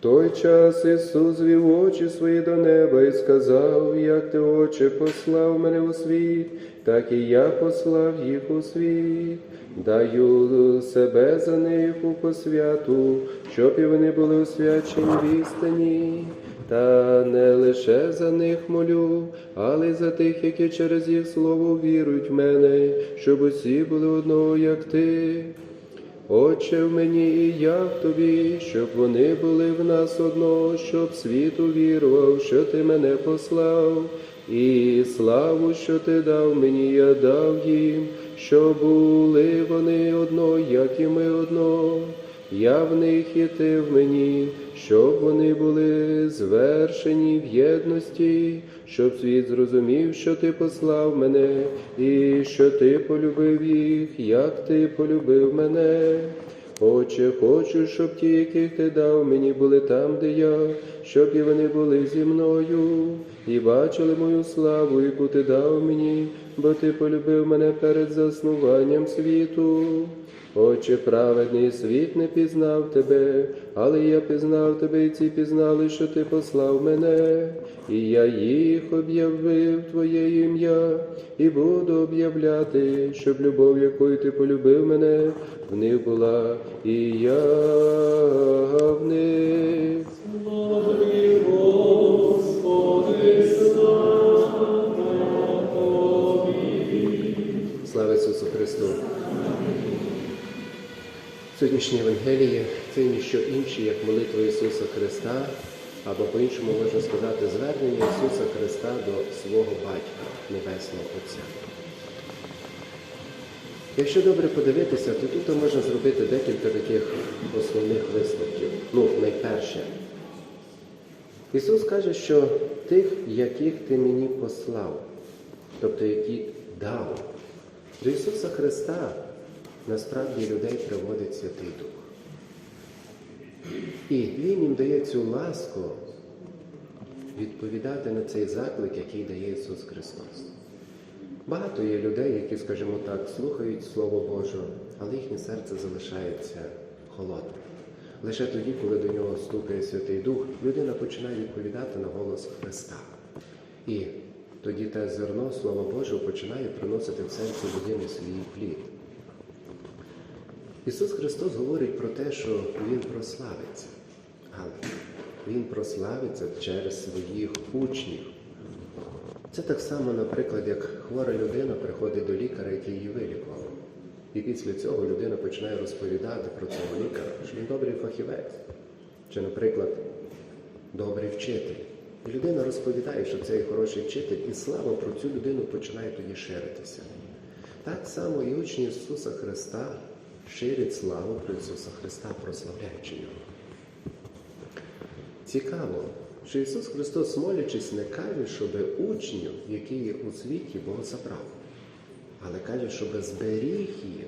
той час Ісус звів очі свої до неба і сказав, як ти, Отче, послав мене у світ, так і я послав їх у світ. Даю себе за них у посвяту, щоб і вони були освячені в істині. Та не лише за них молю, але й за тих, які через їх слово вірують в мене, щоб усі були одного, як ти. Отче в мені і я в тобі, щоб вони були в нас одно, щоб світ увірував, що ти мене послав, і славу, що ти дав мені, я дав їм, щоб були вони одно, як і ми одно. Я в них і ти в мені, щоб вони були звершені в єдності, щоб світ зрозумів, що ти послав мене, і що ти полюбив їх, як ти полюбив мене. Отче, хочу, щоб ті, яких ти дав мені, були там, де я, щоб і вони були зі мною, і бачили мою славу, яку ти дав мені, бо ти полюбив мене перед заснуванням світу. Отче праведний світ не пізнав тебе, але я пізнав тебе, і ці пізнали, що ти послав мене, і я їх об'явив Твоє ім'я, і буду об'являти, щоб любов, якою ти полюбив мене, в них була, і я в них. Сьогоднішнє Євангеліє це ніщо інше, як молитва Ісуса Христа, або по-іншому можна сказати, звернення Ісуса Христа до свого Батька Небесного Отця. Якщо добре подивитися, то тут можна зробити декілька таких основних висновків. Ну, найперше, Ісус каже, що тих, яких ти мені послав, тобто які дав, до Ісуса Христа насправді людей приводить Святий Дух. І Він їм дає цю ласку відповідати на цей заклик, який дає Ісус Христос. Багато є людей, які, скажімо так, слухають Слово Боже, але їхнє серце залишається холодним. Лише тоді, коли до нього стукає Святий Дух, людина починає відповідати на голос Христа. І тоді те зерно Слова Божого починає приносити в серце людини свій плід. Ісус Христос говорить про те, що Він прославиться, але Він прославиться через своїх учнів. Це так само, наприклад, як хвора людина приходить до лікаря, який її вилікував. І після цього людина починає розповідати про цього лікаря, що він добрий фахівець, чи, наприклад, добрий вчитель. І людина розповідає, що це хороший вчитель, і слава про цю людину починає тоді ширитися. Так само і учні Ісуса Христа ширять славу про Ісуса Христа, прославляючи Його. Цікаво, що Ісус Христос, молячись, не каже, щоб учнів, які є у світі, Бог забрав, але каже, щоб зберіг їх,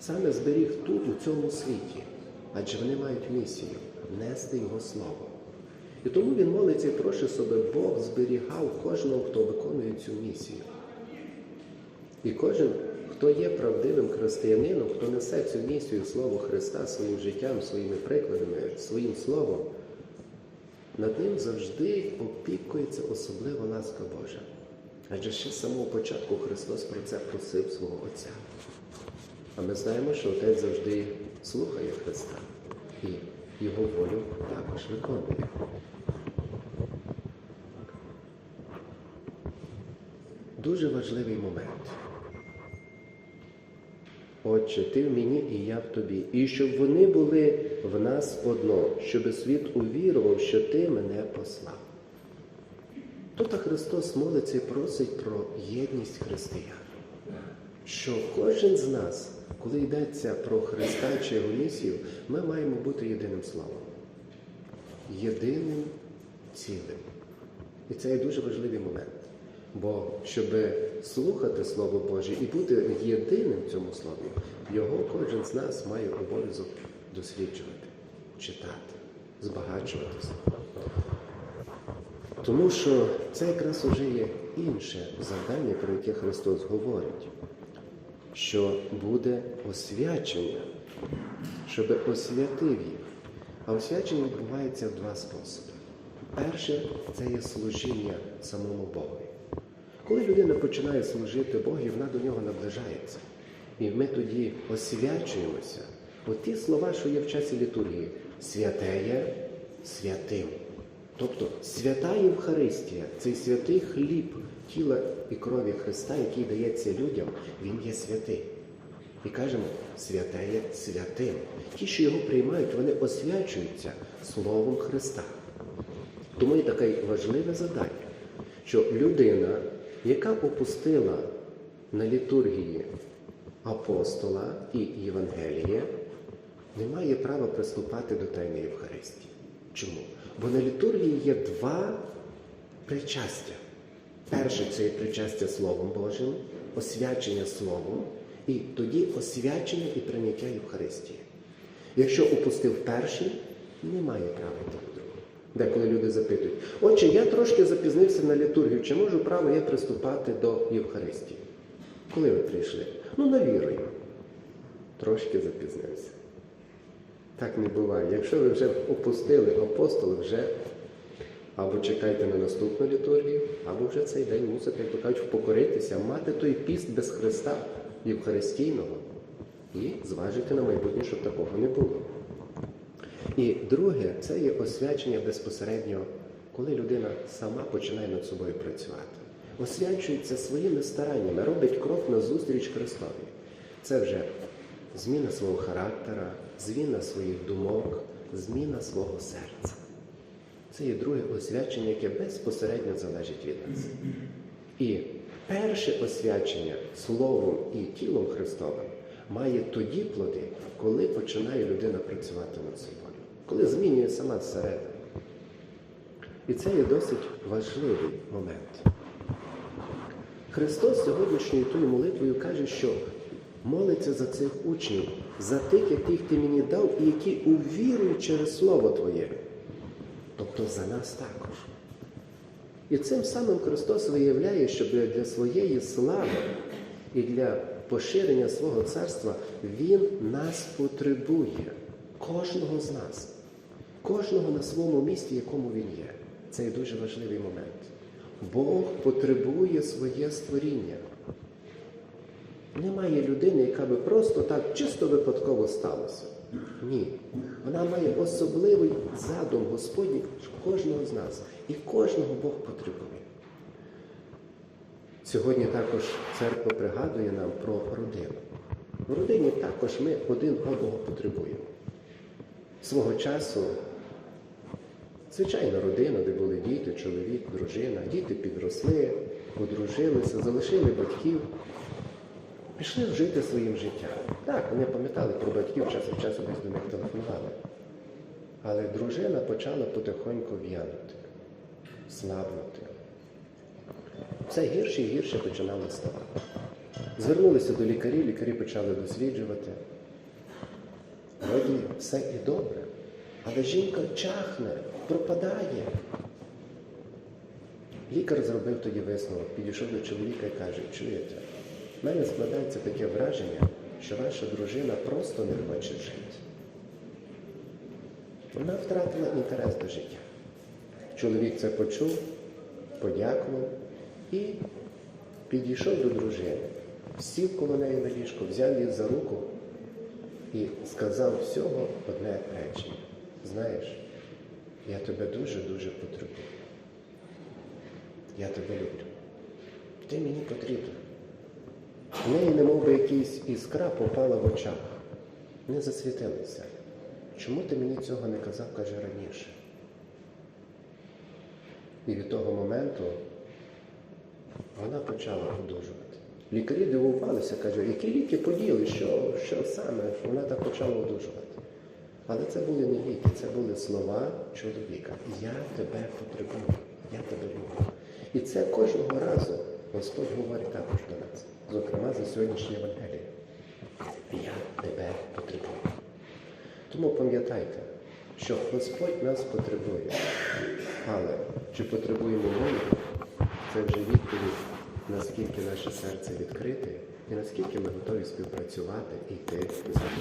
саме зберіг тут, у цьому світі, адже вони мають місію нести Його Слово. І тому Він молиться і просить, щоб Бог зберігав кожного, хто виконує цю місію. І кожен, хто є правдивим християнином, хто несе цю місію Слово Христа своїм життям, своїми прикладами, своїм словом, над ним завжди опікується особлива ласка Божа. Адже ще з самого початку Христос про це просив свого Отця. А ми знаємо, що Отець завжди слухає Христа і Його волю також виконує. Дуже важливий момент. Отче, ти в мені і я в тобі, і щоб вони були в нас одно, щоб світ увірував, що ти мене послав. Тут Христос молиться і просить про єдність християн, що кожен з нас, коли йдеться про Христа чи його місію, ми маємо бути єдиним словом, єдиним цілим. І це є дуже важливий момент. Бо щоб слухати Слово Боже і бути єдиним в цьому слові, його кожен з нас має обов'язок досліджувати, читати, збагачуватися. Тому що це якраз уже є інше завдання, про яке Христос говорить, що буде освячення, щоб освятив їх. А освячення відбувається в два способи. Перше це є служіння самому Богу. Коли людина починає служити Богу, вона до нього наближається. І ми тоді освячуємося. От ті слова, що є в часі літургії, святеє святим. Тобто свята Євхаристія, цей святий хліб тіла і крові Христа, який дається людям, він є святий. І кажемо, святеє святим. Ті, що його приймають, вони освячуються Словом Христа. Тому є таке важливе завдання, що людина, яка опустила на літургії апостола і Євангеліє, не має права приступати до Тайної Євхаристії. Чому? Бо на літургії є два причастя. Перше це є причастя Словом Божим, освячення Словом, і тоді освячення і прийняття Євхаристії. Якщо опустив перший, не має права йти. Деколи люди запитують, отже, я трошки запізнився на літургію, чи можу право я приступати до Євхаристії? Коли ви прийшли? Ну, на вірою. Трошки запізнився. Так не буває. Якщо ви вже опустили апостоли, вже або чекайте на наступну літургію, або вже цей день мусите, як то кажуть, впокоритися, мати той піст без Христа Євхаристійного і зважити на майбутнє, щоб такого не було. І друге, це є освячення безпосередньо, коли людина сама починає над собою працювати. Освячується своїми стараннями, робить крок на зустріч Христові. Це вже зміна свого характера, зміна своїх думок, зміна свого серця. Це є друге освячення, яке безпосередньо залежить від нас. І перше освячення Словом і тілом Христовим має тоді плоди, коли починає людина працювати над собою, коли змінює сама зсередини. І це є досить важливий момент. Христос сьогоднішньою тою молитвою каже, що молиться за цих учнів, за тих, яких ти мені дав, і які увірують через Слово Твоє. Тобто за нас також. І цим самим Христос виявляє, що для своєї слави і для поширення свого царства Він нас потребує, кожного з нас, кожного на своєму місці, якому він є. Це є дуже важливий момент. Бог потребує своє створіння. Немає людини, яка би просто так чисто випадково сталося. Ні. Вона має особливий задум Господній кожного з нас. І кожного Бог потребує. Сьогодні також церква пригадує нам про родину. В родині також ми один одного потребуємо. Свого часу, звичайна родина, де були діти, чоловік, дружина, діти підросли, одружилися, залишили батьків, пішли жити своїм життям. Так, вони пам'ятали про батьків, час від часу десь до них телефонували. Але дружина почала потихоньку в'янути, слабнути. Все гірше і гірше починало ставати. Звернулися до лікарів, лікарі почали досліджувати. Вроді все і добре, але жінка чахне, пропадає. Лікар зробив тоді висновок, підійшов до чоловіка і каже, чуєте, в мене складається таке враження, що ваша дружина просто не хоче жити. Вона втратила інтерес до життя. Чоловік це почув, подякував і підійшов до дружини, сів коло неї на ліжко, взяв її за руку і сказав всього одне речення. Знаєш, я тебе дуже-дуже потребую. Я тебе люблю. Ти мені потрібен. В неї немов би якась іскра попала в очах, не засвітилася. Чому ти мені цього не казав, каже раніше? І від того моменту вона почала одужувати. Лікарі дивувалися, каже, які ліки поділи, що, що саме вона так почала одужувати. Але це були не ліки, це були слова чоловіка. Я тебе потребую, я тебе люблю. І це кожного разу Господь говорить також до нас, зокрема за сьогоднішнє Євангеліє. Я тебе потребую. Тому пам'ятайте, що Господь нас потребує. Але чи потребуємо ми, це вже відповідь, наскільки наше серце відкрите і наскільки ми готові співпрацювати і йти за.